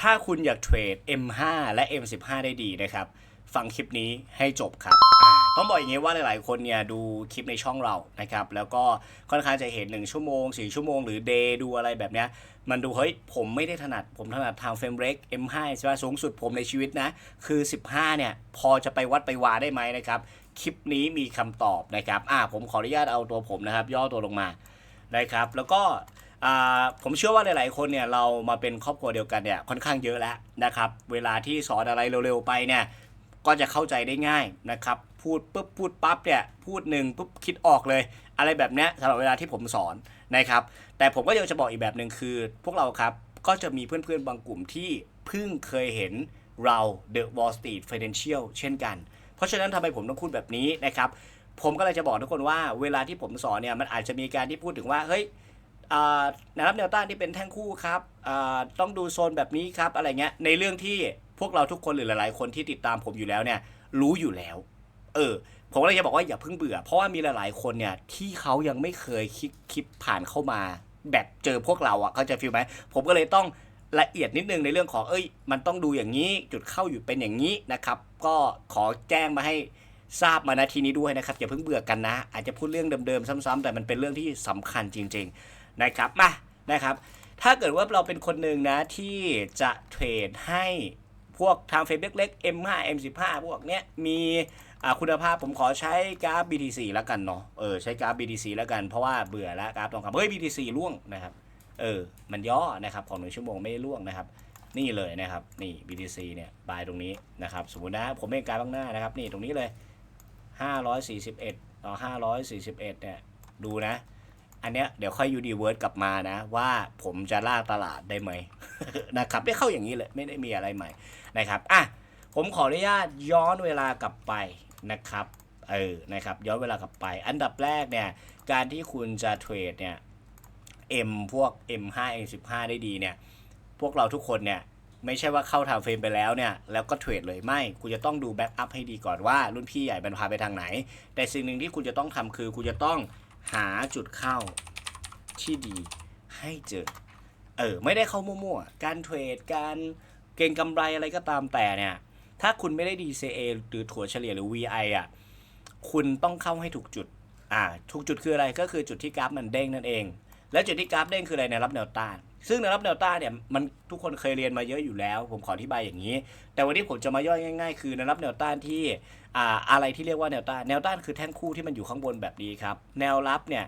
ถ้าคุณอยากเทรด M5 และ M15 ได้ดีนะครับ ฟังคลิปนี้ให้จบครับ ต้องบอกอย่างนี้ว่าหลาย ๆ คนเนี่ยดูคลิปในช่องเรานะครับ แล้วก็ค่อนข้างจะเห็น 1 ชั่วโมง 4 ชั่วโมง หรือเดย์ดูอะไรแบบเนี้ย มันดูเฮ้ยผมไม่ได้ถนัด ผมถนัดทางเฟรมเรก M5 ใช่ไหมสูงสุดผมในชีวิตนะ คือ 15 เนี่ย พอจะไปวัดไปวาได้ไหมนะครับ คลิปนี้มีคำตอบนะครับ อ่าผมขออนุญาตเอาตัวผมนะครับ ย่อตัวลงมานะครับ แล้วก็ ผมเชื่อว่าหลาย ๆ คนเนี่ยเรามาเป็นครอบครัวเดียวกันเนี่ยค่อนข้างเยอะแล้วนะครับ เวลาที่สอนอะไรเร็ว ๆ ไปเนี่ยก็จะเข้าใจได้ง่ายนะครับ พูดปุ๊บพูดปั๊บเนี่ยพูดหนึ่งปุ๊บคิดออกเลย อะไรแบบเนี้ยสำหรับเวลาที่ผมสอนนะครับ แต่ผมก็ยังจะบอกอีกแบบหนึ่งคือ พวกเราครับก็จะมีเพื่อน ๆ บางกลุ่มที่เพิ่งเคยเห็นเรา The Wall Street Financial เช่นกัน เพราะฉะนั้นทำไมผมต้องพูดแบบนี้นะครับ ผมก็เลยจะบอกทุกคนว่าเวลาที่ผมสอนเนี่ยมันอาจจะมีการที่พูดถึงว่าเฮ้ย แนวรับแนวต้านที่เป็นแท่งคู่ครับต้องดูโซนแบบนี้ครับอะไรเงี้ยในเรื่องที่พวกเราทุกคนหรือหลายๆ คนที่ติดตามผมอยู่แล้วเนี่ยรู้อยู่แล้ว เออผมก็เลยจะบอกว่าอย่าเพิ่งเบื่อ เพราะว่ามีหลายๆคนเนี่ยที่เขายังไม่เคยคิดคลิปผ่านเข้ามา แบบเจอพวกเราอะเขาจะฟีลไหมผมก็เลยต้องละเอียดนิดนึงในเรื่องของเอ้ย มันต้องดูอย่างนี้จุดเข้าอยู่เป็นอย่างนี้นะครับ ก็ขอแจ้งมาให้ทราบมาณทีนี้ด้วยนะครับอย่าเพิ่งเบื่อกันนะ อาจจะพูดเรื่องเดิมๆ ซ้ำๆแต่มันเป็นเรื่องที่สำคัญจริง ๆ นะครับมานะครับ ถ้าเกิดว่าเราเป็นคนหนึ่งนะที่จะเทรดให้พวกทางเฟซเล็กๆ M5 M15 พวกเนี้ยมีคุณภาพผมขอใช้กราฟ BTC แล้วกันเนาะเออใช้กราฟ BTC แล้วกันเพราะว่าเบื่อแล้วกราฟทองคำเฮ้ย BTC ร่วงนะครับเออมันย่อนะครับของหนึ่งชั่วโมงไม่ได้ร่วงนะครับ นี่เลยนะครับนี่ BTC เนี่ยบายตรงนี้นะครับสมมตินะผมเป็นกราฟข้างหน้านะครับนี่ตรงนี้เลย 541ต่อ541เนี่ยดูนะ อันเนี้ยเดี๋ยวค่อยยูดีเวิร์ดกลับมานะ ว่าผมจะล่าตลาดได้ไหมนะครับไม่เข้าอย่างนี้เลยไม่ได้มีอะไรใหม่นะครับอะผมขออนุญาตย้อนเวลากลับไปนะครับเออนะครับย้อนเวลากลับไป อันดับแรกเนี่ยการที่คุณจะเทรดเนี่ย M พวก M5 M15 ได้ดีเนี่ย พวกเราทุกคนเนี่ยไม่ใช่ว่าเข้าทำเฟรมไปแล้วเนี่ย แล้วก็เทรดเลยไม่ คุณจะต้องดูแบ็กอัพให้ดีก่อนว่ารุ่นพี่ใหญ่มันพาไปทางไหน แต่สิ่งหนึ่งที่คุณจะต้องทำคือ คุณจะต้อง หาจุดเข้าที่ดีให้เจอ เออ ไม่ได้เข้ามั่วๆ การเทรด การเก็งกำไรอะไรก็ตามแต่เนี่ย ถ้าคุณไม่ได้ DCA หรือถั่วเฉลี่ยหรือ VI อะ คุณต้องเข้าให้ถูกจุด อ่า ถูกจุดคืออะไร ก็คือจุดที่กราฟมันเด้งนั่นเอง และจุดที่กราฟเด้งคืออะไรแนวรับแนวต้าน ซึ่งแนวรับแนวต้านเนี่ยมันทุกคนเคยเรียนมาเยอะอยู่แล้ว ผมขออธิบายอย่างนี้ แต่วันนี้ผมจะมาย่อยง่าย ๆ คือแนวรับแนวต้านที่อ่าอะไรที่เรียกว่าแนวต้าน แนวต้านคือแท่งคู่ที่มันอยู่ข้างบนแบบนี้ครับ แนวรับเนี่ย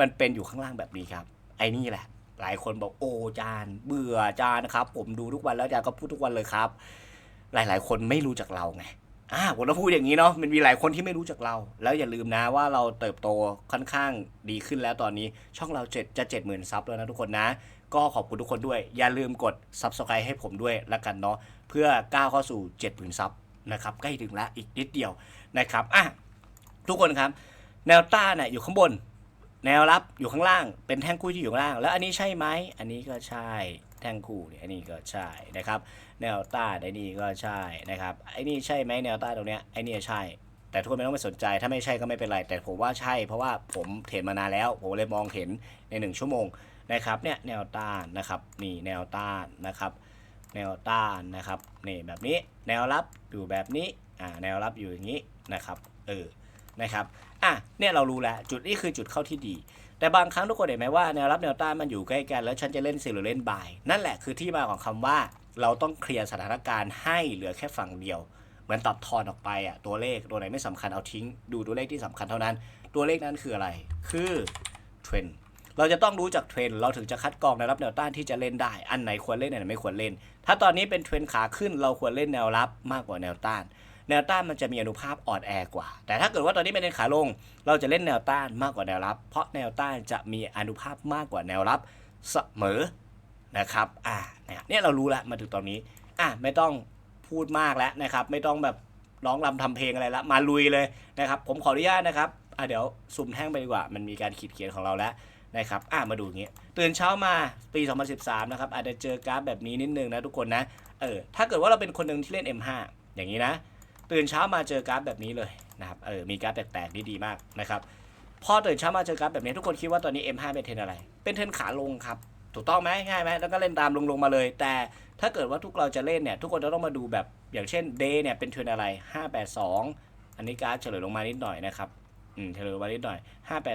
มันเป็นอยู่ข้างล่างแบบนี้ครับ ไอ้นี่แหละ หลายคนบอกโอ้จาน เบื่อจานครับ ผมดูทุกวันแล้วจานก็พูดทุกวันเลยครับ หลาย ๆ คนไม่รู้จักเราไงอ่าผมต้องพูดอย่างนี้เนาะมันมีหลายคนที่ไม่รู้จักเรา แล้วอย่าลืมนะว่าเราเติบโตค่อนข้างดีขึ้นแล้วตอนนี้ช่องเราเจ็ดจะเจ็ดหมื่นซับแล้วนะทุกคนนะ ก็ขอบคุณทุกคนด้วย อย่าลืมกด subscribe ให้ผมด้วยละกันเนาะเพื่อก้าวเข้าสู่7 0 0 0 0ซับนะครับใกล้ถึงแล้วอีกนิดเดียวนะครับอะทุกคนครับ แนวต้านน่ะอยู่ข้างบน แนวรับอยู่ข้างล่าง เป็นแท่งคู่ที่อยู่ข้างล่าง แล้วอันนี้ใช่ไหมอันนี้ก็ใช่แท่งคู่เนี่ยอันนี้ก็ใช่นะครับ แนวต้านไอ้นี่ก็ใช่นะครับไอ้นี่ใช่ไหมแนวต้านตรงเนี้ยไอ้นี่ใช่ แต่ทุกคนไม่ต้องไปสนใจ ถ้าไม่ใช่ก็ไม่เป็นไร แต่ผมว่าใช่ เพราะว่าผมเห็นมานานแล้ว ผมเลยมองเห็นในหนึ่งชั่วโมง นะครับเนี่ยแนวต้านนะครับนี่แนวต้านนะครับแนวต้านนะครับนี่แบบนี้แนวรับอยู่แบบนี้อ่าแนวรับอยู่อย่างนี้นะครับเออนะครับอะเนี่ยเรารู้แล้วจุดนี้คือจุดเข้าที่ดี แต่บางครั้งทุกคนเห็นไหมว่าแนวรับแนวต้านมันอยู่ใกล้กันแล้วฉันจะเล่นเซลหรือเล่นบายนั่นแหละคือที่มาของคำว่าเราต้องเคลียร์สถานการณ์ให้เหลือแค่ฝั่งเดียว เหมือนตัดทอนออกไปอะตัวเลขตัวไหนไม่สำคัญเอาทิ้ง ดูตัวเลขที่สำคัญเท่านั้น ตัวเลขนั้นคืออะไร คือเทรนด์ เราจะต้องรู้จากเทรนเราถึงจะคัดกรองแนวรับแนวต้านที่จะเล่นได้ อันไหนควรเล่นอันไหนไม่ควรเล่น ถ้าตอนนี้เป็นเทรนขาขึ้นเราควรเล่นแนวรับมากกว่าแนวต้านแนวต้านมันจะมีอนุภาพอ่อนแอกว่า แต่ถ้าเกิดว่าตอนนี้เป็นขาลง เราจะเล่นแนวต้านมากกว่าแนวรับ เพราะแนวต้านจะมีอนุภาพมากกว่าแนวรับเสมอนะครับ อ่าเนี่ยเรารู้แล้วมาถึงตอนนี้ อะไม่ต้องพูดมากแล้วนะครับ ไม่ต้องแบบร้องรำทำเพลงอะไรละมาลุยเลยนะครับ ผมขออนุญาตนะครับ อะเดี๋ยวสุ่มแท่งไปดีกว่า มันมีการขีดเขียนของเราแล้ว นะครับอะมาดูอย่างงี้ตื่นเช้ามาปี 2013 นะครับ อาจจะเจอกราฟแบบนี้นิดนึงนะทุกคนนะเออถ้าเกิดว่าเราเป็นคนหนึ่งที่เล่น M5 อย่างนี้นะ ตื่นเช้ามาเจอกราฟแบบนี้เลยนะครับเออมีกราฟแปลกๆนี่ดีมากนะครับพอตื่นเช้ามาเจอกราฟแบบนี้ทุกคนคิดว่าตอนนี้ M5 เป็นเทรนอะไร เป็นเทรนขาลงครับถูกต้องไหมง่ายไหมแล้วก็เล่นตามลงลงมาเลย แต่ถ้าเกิดว่าทุกเราจะเล่นเนี่ยทุกคนจะต้องมาดูแบบอย่างเช่น day เนี่ยเป็นเทรนอะไร 582 อันนี้การเฉลยลงมานิดหน่อยนะครับอืมเฉลยลงมานิดหน่อย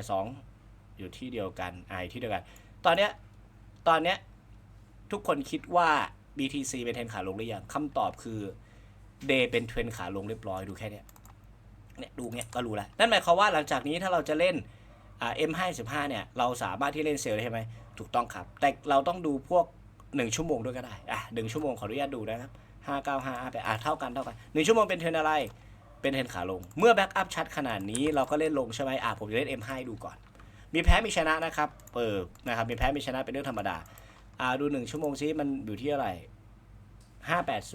582 อยู่ที่เดียวกันอ่าอที่เดียวกัน ตอนเนี้ยตอนเนี้ยทุกคนคิดว่า BTC เป็นเทรนขาลงหรือยังคำตอบคือ day เป็นเทรนขาลงเรียบร้อยดูแค่เนี้ยเนี่ยดูเนี้ยก็รู้แล้วนั่นหมายความว่าหลังจากนี้ถ้าเราจะเล่นอ่า M55 เนี่ย เราสามารถที่เล่นเซลล์ได้ไหมถูกต้องครับ แต่เราต้องดูพวก 1 ชั่วโมงด้วยก็ได้อะหนึ่งชั่วโมงขออนุญาตดูนะครับ595ไปอะเท่ากันเท่ากันหนึ่งชั่วโมงเป็นเทรนอะไรเป็นเทรนขาลง เมื่อแบ็กอัพชัดขนาดนี้เราก็เล่นลงใช่ไหมอะผมจะเล่น M5 ให้ดูก่อน มีแพ้มีชนะนะครับเออนะครับมีแพ้มีชนะเป็นเรื่องธรรมดาอ่าดู 1 ชั่วโมงซิมันอยู่ที่อะไร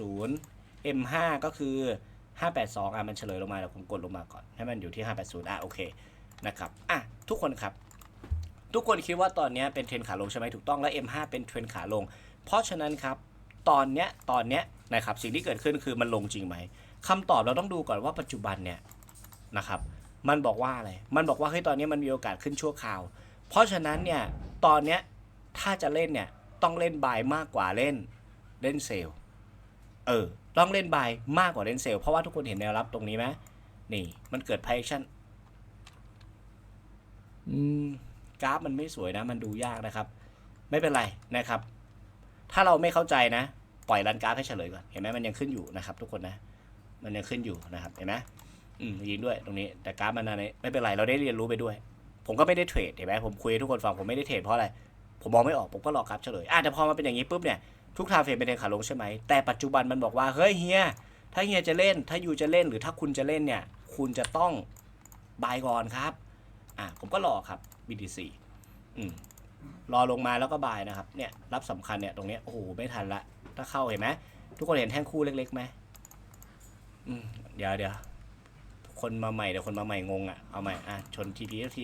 580 M5 ก็คือ 582อะมันเฉลยลงมาแล้วผมกดลงมาก่อนให้มันอยู่ที่ 580อะโอเคนะครับอะทุกคนครับ ทุกคนคิดว่าตอนนี้เป็นเทรนขาลงใช่ไหมถูกต้องแล้ว M5 เป็นเทรนขาลง เพราะฉะนั้นครับตอนเนี้ยตอนเนี้ยนะครับสิ่งที่เกิดขึ้นคือมันลงจริงไหมคำตอบเราต้องดูก่อนว่าปัจจุบันเนี่ยนะครับ มันบอกว่าอะไร มันบอกว่าเฮ้ยตอนนี้มันมีโอกาสขึ้นชั่วคราว เพราะฉะนั้นเนี่ยตอนเนี้ยถ้าจะเล่นเนี่ยต้องเล่นบายมากกว่าเล่นเล่นเซลเออต้องเล่นบายมากกว่าเล่นเซลเพราะว่าทุกคนเห็นแนวรับตรงนี้ไหมนี่มันเกิด p พ action อืมกราฟมันไม่สวยนะ มันดูยากนะครับ ไม่เป็นไรนะครับ ถ้าเราไม่เข้าใจนะ ปล่อยรันกราฟให้เฉลยก่อน เห็นไหมมันยังขึ้นอยู่นะครับ ทุกคนนะ มันยังขึ้นอยู่นะครับ เห็นไหม อืมยิงด้วยตรงนี้ แต่กราฟมันอะไรไม่เป็นไรเราได้เรียนรู้ไปด้วย ผมก็ไม่ได้เทรดเห็นไหมผมคุยทุกคนฟังผมไม่ได้เทรดเพราะอะไร ผมมองไม่ออกผมก็รอกราฟเฉลยอะแต่พอมาเป็นอย่างนี้ปุ๊บเนี่ยทุกทางเฟรมเป็นเทรนขาลงใช่ไหมแต่ปัจจุบันมันบอกว่าเฮ้ยเฮียถ้าเฮียจะเล่น ถ้ายูจะเล่นหรือถ้าคุณจะเล่นเนี่ย คุณจะต้องบายก่อนครับอะผมก็รอครับ BTC อืมรอลงมาแล้วก็บายนะครับเนี่ยรับสำคัญเนี่ยตรงเนี้ยโอ้โหไม่ทันละ ถ้าเข้าเห็นไหมทุกคนเห็นแท่งคู่เล็กๆไหมอืมเดี๋ยวเดี๋ยว คนมาใหม่เดี๋ยวคนมาใหม่งงอะเอาใหม่อะชนทีพีที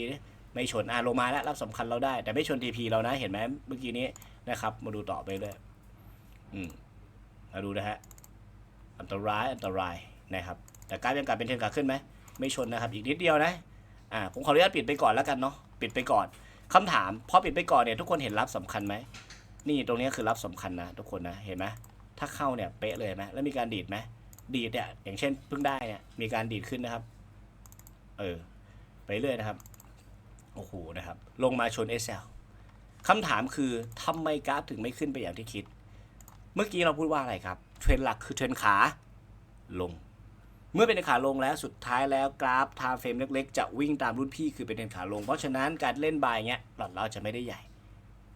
ไม่ชนอะลงมาแล้วรับสำคัญเราได้ แต่ไม่ชนทีพีเรานะเห็นไหมเมื่อกี้นี้นะครับ มาดูต่อไปเลยอืมมาดูนะฮะอันตรายอันตรายนะครับ แต่กราฟยังกลับเป็นเทรนขาขึ้นไหมไม่ชนนะครับ อีกนิดเดียวนะอ่าผมขออนุญาตปิดไปก่อนแล้วกันเนาะปิดไปก่อนคำถามพอปิดไปก่อนเนี่ยทุกคนเห็นรับสำคัญไหมนี่ตรงนี้คือรับสำคัญนะ ทุกคนนะเห็นไหมถ้าเข้าเนี่ยเป๊ะเลยไหมแล้วมีการดีดไหม ดีดเนี่ยอย่างเช่นเพิ่งได้เนี่ยมีการดีดขึ้นนะครับ เออ ไปเรื่อยนะครับ โอ้โหนะครับ ลงมาชน SL คำถามคือทำไมกราฟถึงไม่ขึ้นไปอย่างที่คิด เมื่อกี้เราพูดว่าอะไรครับ เทรนหลักคือเทรนขาลง เมื่อเป็นขาลงแล้วสุดท้ายแล้วกราฟไทม์เฟรมเล็กๆ จะวิ่งตามรุ่นพี่คือเป็นเทรนขาลง เพราะฉะนั้นการเล่นบายเงี้ยหลอดเราจะไม่ได้ใหญ่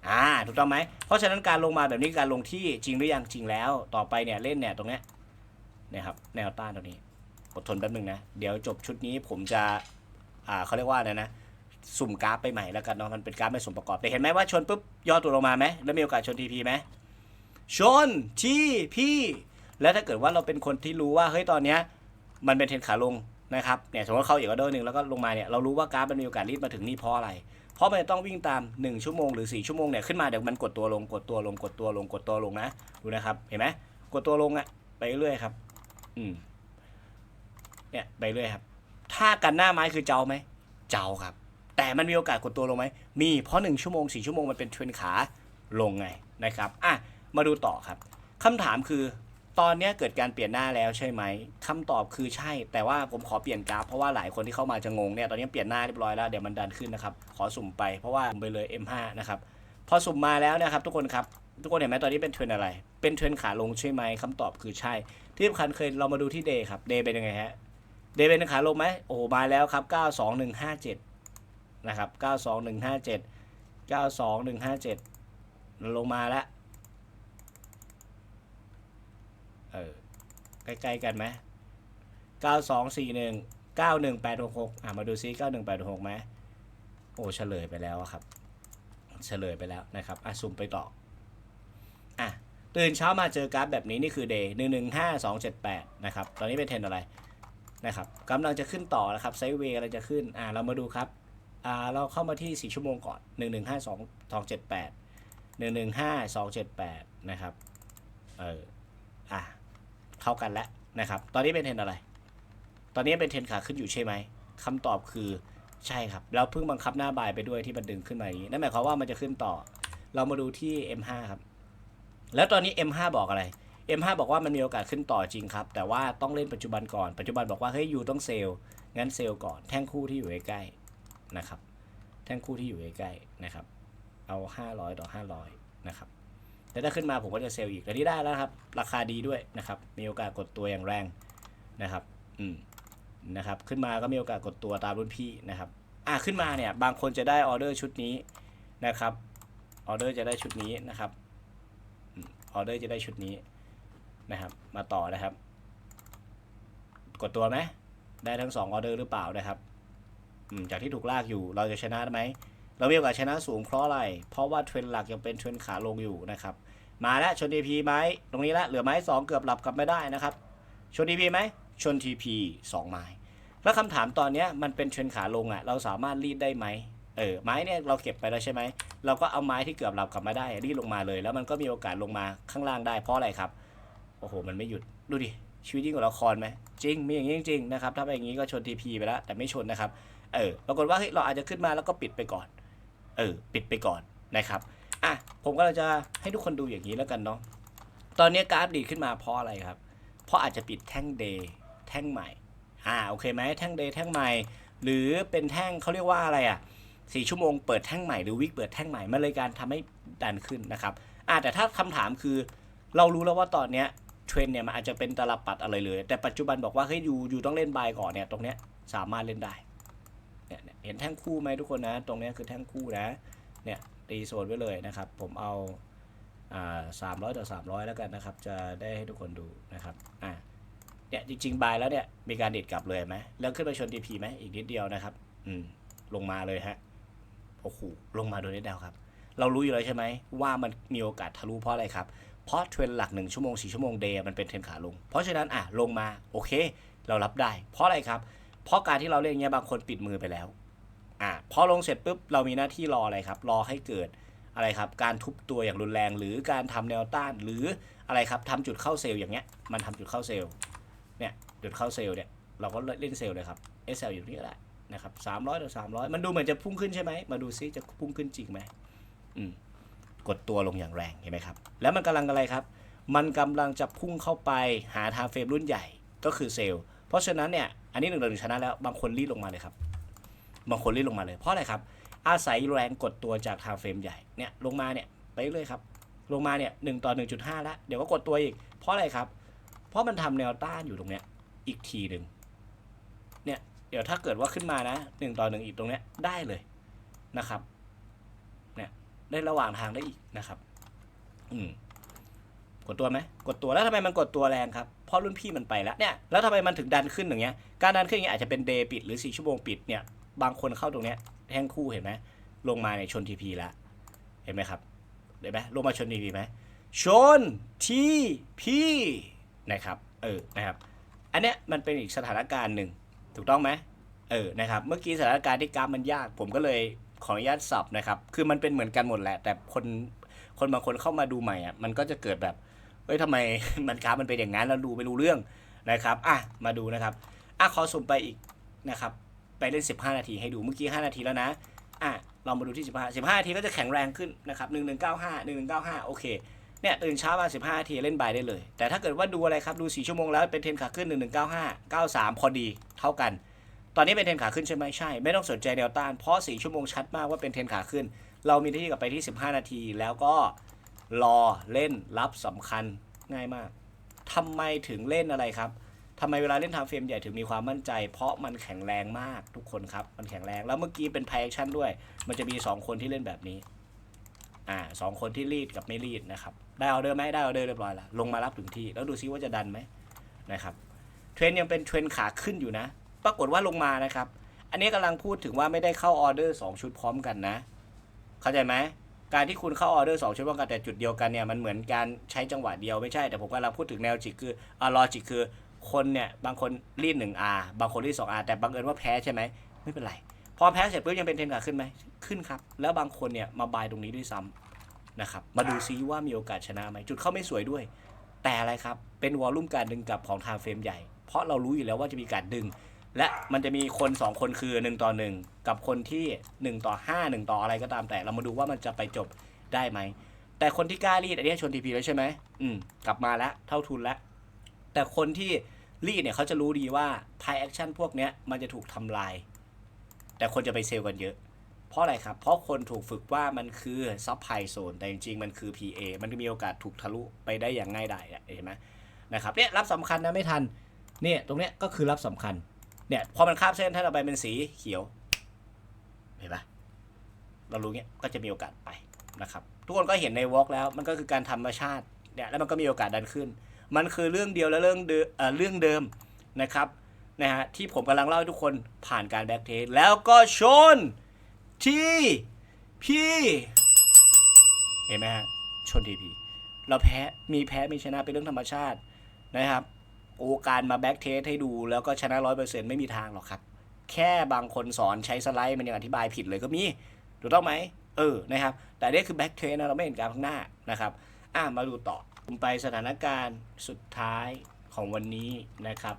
อ่าถูกต้องไหมเพราะฉะนั้นการลงมาแบบนี้การลงที่จริงหรือยังจริงแล้ว ต่อไปเนี่ยเล่นเนี่ยตรงเนี้ย นี่ยครับแนวต้านตรงนี้อดทนแป๊บนึงนะ เดี๋ยวจบชุดนี้ผมจะอ่าเขาเรียกว่าอะไรนะ สุ่มกราฟไปใหม่แล้วกันเนาะมันเป็นกราฟไม่สมประกอบแต่เห็นไหมว่าชนปุ๊บย่อตัวลงมาไหมแล้วมีโอกาสชนทีพีไหมชนทีพีแล้วถ้าเกิดว่าเราเป็นคนที่รู้ว่าเฮ้ยตอนเนี้ยมันเป็นเทรนขาลงนะครับเนี่ยสมมติเขาอีกออเดอร์หนึ่งแล้วก็ลงมาเนี่ยเรารู้ว่ากราฟมันมีโอกาสรีดมาถึงนี่เพราะอะไร เพราะมันจะต้องวิ่งตาม 1 ชั่วโมงหรือ 4 ชั่วโมงเนี่ยขึ้นมาเดี๋ยวมันกดตัวลงกดตัวลงกดตัวลงกดตัวลงนะดูนะครับเห็นไหมกดตัวลงอะไปเรื่อยครับ อืม เนี่ยไปเรื่อยครับ ถ้ากันหน้าไม้คือเจ้าไหม เจ้าครับ แต่มันมีโอกาสกดตัวลงไหม มี เพราะ1ชั่วโมง4ชั่วโมงมันเป็นเทรนขาลงไงนะครับ อะ มาดูต่อครับคำถามคือ ตอนเนี้ยเกิดการเปลี่ยนหน้าแล้วใช่ไหมคำตอบคือใช่ แต่ว่าผมขอเปลี่ยนกราฟเพราะว่าหลายคนที่เข้ามาจะงงเนี่ย ตอนนี้เปลี่ยนหน้าเรียบร้อยแล้ว เดี๋ยวมันดันขึ้นนะครับ ขอสุ่มไป เพราะว่าสุ่มไปเลย M5 นะครับ พอสุ่มมาแล้วนะครับทุกคนครับ ทุกคนเห็นไหมตอนนี้เป็นเทรนอะไร เป็นเทรนขาลงใช่ไหมคำตอบคือใช่ ที่สำคัญเคยเรามาดูที่เดย์ครับเดย์เป็นยังไงฮะเดย์เป็นขาลงไหมโอ้โหมาแล้วครับ 92157 นะครับ 92157 92157 ลงมาแล้วเออใกล้ๆกันไหมเก้าสองสี่หนึ่งเก้าหนึ่งแปดหกหกอะมาดูซิเก้าหนึ่งแปดหกไหมโอ้เฉลยไปแล้วครับ เฉลยไปแล้วนะครับอะซูมไปต่ออะตื่นเช้ามาเจอกราฟแบบนี้นี่คือเดย์หนึ่งหนึ่งห้าสองเจ็ดแปดนะครับ ตอนนี้เป็นเทรนอะไรนะครับกำลังจะขึ้นต่อนะครับไซด์เวย์กำลังจะขึ้นอ่าเรามาดูครับอ่าเราเข้ามาที่ 4 ชั่วโมงก่อน 1 1 5 2 2 7 8 1 1 5 2 7 8นะครับเอออะเท่ากันแล้วนะครับ ตอนนี้เป็นเทรนอะไร ตอนนี้เป็นเทรนขาขึ้นอยู่ใช่ไหมคำตอบคือ ใช่ครับ แล้วเพิ่งบังคับหน้าบายไปด้วยที่มันดึงขึ้นมาอย่างนี้นั่นหมายความว่ามันจะขึ้นต่อ เรามาดูที่ M5 ครับ แล้วตอนนี้ M5 บอกอะไร M5 บอกว่ามันมีโอกาสขึ้นต่อจริงครับ แต่ว่าต้องเล่นปัจจุบันก่อน ปัจจุบันบอกว่าเฮ้ยยูต้องเซลล์งั้นเซลล์ก่อน แท่งคู่ที่อยู่ใกล้ๆนะครับ แท่งคู่ที่อยู่ใกล้ๆนะครับ เอา 500 ต่อ 500 นะครับแต่ถ้าขึ้นมาผมก็จะเซลล์อีกแต่ที่ได้แล้วครับ ราคาดีด้วยนะครับ มีโอกาสกดตัวอย่างแรงนะครับ อืม นะครับ ขึ้นมาก็มีโอกาสกดตัวตามรุ่นพี่นะครับ อะขึ้นมาเนี่ย บางคนจะได้ออเดอร์ชุดนี้นะครับ ออเดอร์จะได้ชุดนี้นะครับ ออเดอร์จะได้ชุดนี้นะครับ มาต่อนะครับ กดตัวไหม ได้ทั้งสองออเดอร์หรือเปล่านะครับอืมจากที่ถูกลากอยู่เราจะชนะไหม เรามีโอกาสชนะสูงเพราะอะไร เพราะว่าเทรนหลักยังเป็นเทรนขาลงอยู่นะครับ มาแล้วชน TP ไหมตรงนี้ละเหลือไม้สองเกือบหลับกลับไม่ได้นะครับ ชน TP ไหม ชน TP สองไม้ แล้วคำถามตอนเนี้ยมันเป็นเทรนขาลงอะ เราสามารถรีดได้ไหมเออไม้เนี่ยเราเก็บไปแล้วใช่ไหม เราก็เอาไม้ที่เกือบหลับกลับมาได้รีดลงมาเลย แล้วมันก็มีโอกาสลงมาข้างล่างได้เพราะอะไรครับ โอ้โห มันไม่หยุดดูดิชีวิตยิ่งกว่าละครไหมจริง มีอย่างนี้จริงๆนะครับ ถ้าเป็นอย่างนี้ก็ชน TP ไปแล้ว แต่ไม่ชนนะครับ เออ ปรากฏว่าเฮ้ยเราอาจจะขึ้นมาแล้วก็ปิดไปก่อน เออ ปิดไปก่อนนะครับ อะ ผมก็จะให้ทุกคนดูอย่างนี้แล้วกันเนาะ ตอนนี้กราฟดีขึ้นมาเพราะอะไรครับ เพราะอาจจะปิดแท่งเดย์ แท่งใหม่อ่าโอเคไหมแท่งเดย์แท่งใหม่ หรือเป็นแท่งเขาเรียกว่าอะไรอะสี่ชั่วโมงเปิดแท่งใหม่หรือวิกเปิดแท่งใหม่มันเลยการทำให้ดันขึ้นนะครับอ่าแต่ถ้าคำถามคือเรารู้แล้วว่าตอนเนี้ยเทรนเนี่ยมันอาจจะเป็นตลับปัดอะไรเลย แต่ปัจจุบันบอกว่าเฮ้ยยูยูต้องเล่นบายก่อนเนี่ยตรงเนี้ยสามารถเล่นได้เนี่ยเนี่ยเห็นแท่งคู่ไหมทุกคนนะ ตรงเนี้ยคือแท่งคู่นะเนี่ยตีโซนไว้เลยนะครับ ผมเอาอ่าสามร้อยต่อสามร้อยแล้วกันนะครับ จะได้ให้ทุกคนดูนะครับอ่า เนี่ยจริงๆบายแล้วเนี่ยมีการเด็ดกลับเลยไหมแล้วขึ้นไปชน TP ไหมอีกนิดเดียวนะครับ อืม ลงมาเลยฮะโอ้โหลงมาโดยนิดเดียวครับ เรารู้อยู่แล้วใช่ไหมว่ามันมีโอกาสทะลุเพราะอะไรครับ เพราะเทรนหลัก1ชั่วโมง4ชั่วโมงเดย์มันเป็นเทรนขาลง เพราะฉะนั้นอะลงมาโอเค เรารับได้ เพราะอะไรครับ เพราะการที่เราเล่นอย่างเงี้ยบางคนปิดมือไปแล้วอะพอลงเสร็จปุ๊บเรามีหน้าที่รออะไรครับ รอให้เกิดอะไรครับ การทุบตัวอย่างรุนแรง หรือการทำแนวต้านหรืออะไรครับทำจุดเข้าเซลล์อย่างเงี้ยมันทำจุดเข้าเซลล์ เนี่ยจุดเข้าเซลล์เนี่ยเราก็เล่นเซลล์เลยครับ SL อยู่ตรงนี้ก็ได้นะครับสามร้อยต่อสามร้อยมันดูเหมือนจะพุ่งขึ้นใช่ไหมมาดูซิจะพุ่งขึ้นจริงไหมอืมกดตัวลงอย่างแรงเห็นไหมครับ แล้วมันกำลังอะไรครับ มันกำลังจะพุ่งเข้าไปหาทางเฟรมรุ่นใหญ่ก็คือเซลล์ เพราะฉะนั้นเนี่ยอันนี้หนึ่งต่อหนึ่งชนะแล้วบางคนรีดลงมาเลยครับ บางคนรีดลงมาเลย เพราะอะไรครับ อาศัยแรงกดตัวจากทางเฟรมใหญ่เนี่ยลงมาเนี่ยไปเลยครับ ลงมาเนี่ยหนึ่งต่อหนึ่งจุดห้าแล้วเดี๋ยวก็กดตัวอีก เพราะอะไรครับ เพราะมันทำแนวต้านอยู่ตรงเนี้ย อีกทีหนึ่งเนี่ย เดี๋ยวถ้าเกิดว่าขึ้นมานะหนึ่งต่อหนึ่งอีกตรงเนี้ยได้เลยนะครับ เนี่ยได้ระหว่างทางได้อีกนะครับ อืมกดตัวไหมกดตัวแล้วทำไมมันกดตัวแรงครับเพราะรุ่นพี่มันไปแล้วเนี่ยแล้วทำไมมันถึงดันขึ้นอย่างเงี้ยการดันขึ้นอย่างเงี้ยอาจจะเป็นเดย์ปิดหรือ4ชั่วโมงปิดเนี่ย บางคนเข้าตรงเนี้ยแท่งคู่เห็นไหมลงมาในชนทีพีแล้วเห็นไหมครับเห็นไหมลงมาชนทีพีไหมชนทีพี นะครับเออนะครับอันเนี้ยมันเป็นอีกสถานการณ์หนึ่งถูกต้องไหมเออนะครับเมื่อกี้สถานการณ์ที่กราฟมันยาก ผมก็เลยขออนุญาตสับนะครับคือมันเป็นเหมือนกันหมดแหละ แต่คนคนบางคนเข้ามาดูใหม่อะมันก็จะเกิดแบบเอ้ยทำไมมันกราฟมันเป็นอย่างนั้นเราดูไม่รู้เรื่องนะครับอะมาดูนะครับอะขอสุ่มไปอีกนะครับไปเล่น 15 นาทีให้ดูเมื่อกี้ 5 นาทีแล้วนะอะเรามาดูที่ 15 15นาทีก็จะแข็งแรงขึ้นนะครับ1195 1195 โอเค เนี่ยตื่นเช้ามา 15นาทีเล่นบายได้เลย แต่ถ้าเกิดว่าดูอะไรครับ ดู 4 ชั่วโมงแล้วเป็นเทรนขาขึ้น 1195 93 พอดีเท่ากัน ตอนนี้เป็นเทรนขาขึ้นใช่ไหมใช่ ไม่ต้องสนใจแนวต้าน เพราะ 4 ชั่วโมงชัดมากว่าเป็นเทรนขาขึ้น เรามีหน้าที่กลับไปที่ 15 นาที แล้วก็รอเล่นรับสำคัญง่ายมากทำไมถึงเล่นอะไรครับทำไมเวลาเล่นทำเฟรมใหญ่ถึงมีความมั่นใจ เพราะมันแข็งแรงมากทุกคนครับ มันแข็งแรง แล้วเมื่อกี้เป็นไพแอคชั่นด้วย มันจะมี 2 คนที่เล่นแบบนี้ อ่าสองคนที่รีดกับไม่รีดนะครับได้ออเดอร์ไหมได้ออเดอร์เรียบร้อยแล้วลงมารับถึงที่ แล้วดูซิว่าจะดันไหมนะครับเทรนยังเป็นเทรนขาขึ้นอยู่นะ ปรากฏว่าลงมานะครับ อันนี้กำลังพูดถึงว่าไม่ได้เข้าออเดอร์2ชุดพร้อมกันนะ เข้าใจไหมการที่คุณเข้าออเดอร์สองชุดพร้อมกันแต่จุดเดียวกันเนี่ยมันเหมือนการใช้จังหวะเดียวไม่ใช่แต่ผมกำลังพูดถึงแนวจิกคืออ่าลอจิกคือคนเนี่ยบางคนรีดหนึ่ง R บางคนรีดสอง R แต่บังเอิญว่าแพ้ใช่ไหมไม่เป็นไร พอแพ้เสร็จปุ๊บยังเป็นเทรนขาขึ้นไหมขึ้นครับ แล้วบางคนเนี่ยมาบายตรงนี้ด้วยซ้ำนะครับมาดูซิว่ามีโอกาสชนะไหมจุดเข้าไม่สวยด้วย แต่อะไรครับ เป็นวอลลุ่มการดึงกลับของทางเฟรมใหญ่ เพราะเรารู้อยู่แล้วว่าจะมีการดึง และมันจะมีคน 2 คนคือ 1 ต่อ 1 กับคนที่ 1 ต่อ 5 1 ต่ออะไรก็ตามแต่เรามาดูว่ามันจะไปจบได้ไหม แต่คนที่กล้ารีดอันนี้ชนทีพีแล้วใช่ไหมอืมกลับมาแล้วเท่าทุนแล้วแต่คนที่รีดเนี่ยเขาจะรู้ดีว่าพายแอคชั่นพวกเนี้ยมันจะถูกทำลาย แต่คนจะไปเซลล์กันเยอะ เพราะอะไรครับ เพราะคนถูกฝึกว่ามันคือซับไพโซนแต่จริงๆ มันคือ PA มันมีโอกาสถูกทะลุไปได้อย่างง่ายดายเห็นไหมนะครับเนี่ยรับสำคัญนะไม่ทันเนี่ยตรงเนี้ยก็คือรับสำคัญเนี่ยพอมันคาบเส้นถ้าเราไปเป็นสีเขียวเห็นปะเรารู้เงี้ยก็จะมีโอกาสไปนะครับ ทุกคนก็เห็นในวอล์กแล้วมันก็คือการธรรมชาติเนี่ยแล้วมันก็มีโอกาสดันขึ้น มันคือเรื่องเดียวและเรื่องเดิมเอ่อเรื่องเดิมนะครับ นะฮะที่ผมกำลังเล่าให้ทุกคนผ่านการแบ็กเทสแล้วก็ชนทีพีเห็นไหมฮะชนทีพีเราแพ้มีแพ้มีชนะเป็นเรื่องธรรมชาตินะครับโอกาสมาแบ็กเทสให้ดูแล้วก็ชนะร้อยเปอร์เซ็นต์ไม่มีทางหรอกครับ แค่บางคนสอนใช้สไลด์มันยังอธิบายผิดเลยก็มีถูกต้องไหมเออนะครับ แต่นี่คือแบ็กเทรนะเราไม่เห็นการข้างหน้านะครับ อะมาดูต่อไปสถานการณ์สุดท้ายของวันนี้นะครับ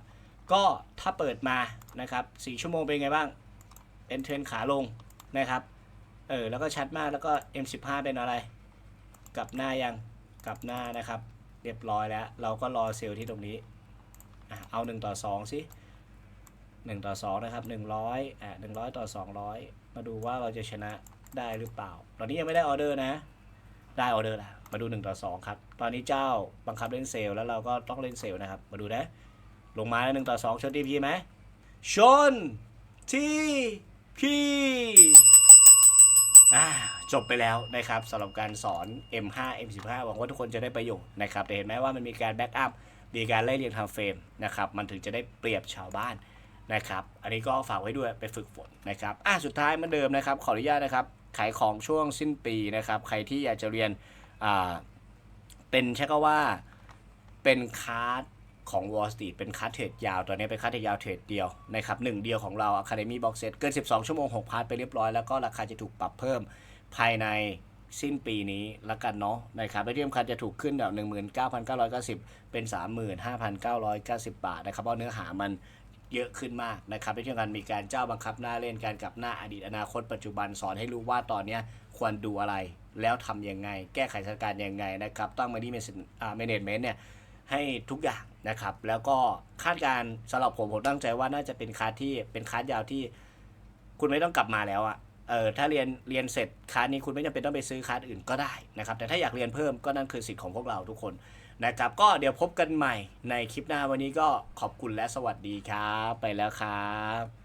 ก็ถ้าเปิดมานะครับ4ชั่วโมงเป็นไงบ้าง เป็นเทรนขาลงนะครับ เออ แล้วก็ชัดมากแล้วก็ M15 เป็นอะไร กลับหน้ายัง กลับหน้านะครับ เรียบร้อยแล้ว เราก็รอเซลล์ที่ตรงนี้อะเอา 1 ต่อ 2 สิ 1 ต่อ 2 นะครับ 100อะ100 ต่อ 200 มาดูว่าเราจะชนะได้หรือเปล่า ตอนนี้ยังไม่ได้ออเดอร์นะ ได้ออเดอร์ล้วมาดู 1 ต่อ 2 ครับ ตอนนี้เจ้าบังคับเล่นเซลล์แล้วเราก็ต้องเล่นเซลล์นะครับ มาดูนะ ลงมาแล้ว1ต่อ2ชนทีพีไหมชนทีพีอ่าจบไปแล้วนะครับสำหรับการสอน M5 M15 หวังว่าทุกคนจะได้ประโยชน์นะครับแต่เห็นไหมว่ามันมีการแบ็กอัพมีการไล่เรียงทม์เฟรมนะครับมันถึงจะได้เปรียบชาวบ้านนะครับ อันนี้ก็ฝากไว้ด้วยไปฝึกฝนนะครับอะสุดท้ายเหมือนเดิมนะครับ ขออนุญาตนะครับ ขายของช่วงสิ้นปีนะครับ ใครที่อยากจะเรียนอ่าเป็นใช่ก็ว่าเป็นคลาส ของ Wall Street เป็นคลาสเทรดยาว ตอนนี้เป็นคลาสเทรดยาวเทรดเดียวนะครับหนึ่งเดียวของเรา Academy Box Set เกิน 12 ชั่วโมง 6 พาร์ทไปเรียบร้อย แล้วก็ราคาจะถูกปรับเพิ่มภายในสิ้นปีนี้ล้วกันเนาะนะครับและที่สำคัญจะถูกขึ้นแบบ19,990 เป็น 35,990 บาทนะครับเพราะเนื้อหามันเยอะขึ้นมากนะครับและที่สำคัญมีการเจ้าบังคับหน้าเล่นการกลับหน้าอดีตอนาคตปัจจุบันสอนให้รู้ว่าตอนนี้ควรดูอะไรแล้วทำยังไง แก้ไขสถานการณ์ยังไงนะครับตั้งมาที่เมนเมนต์เนี่ยให้ทุกอย่าง นะครับ แล้วก็คาดการสำหรับผมผมตั้งใจว่าน่าจะเป็นคาสที่เป็นคาสยาวที่ คุณไม่ต้องกลับมาแล้วอะเออถ้าเรียนเรียนเสร็จคาสนี้คุณไม่จำเป็นต้องไปซื้อคาสอื่นก็ได้นะครับ แต่ถ้าอยากเรียนเพิ่มก็นั่นคือสิทธิ์ของพวกเราทุกคนนะครับ ก็เดี๋ยวพบกันใหม่ในคลิปหน้าวันนี้ก็ขอบคุณและสวัสดีครับ ไปแล้วครับ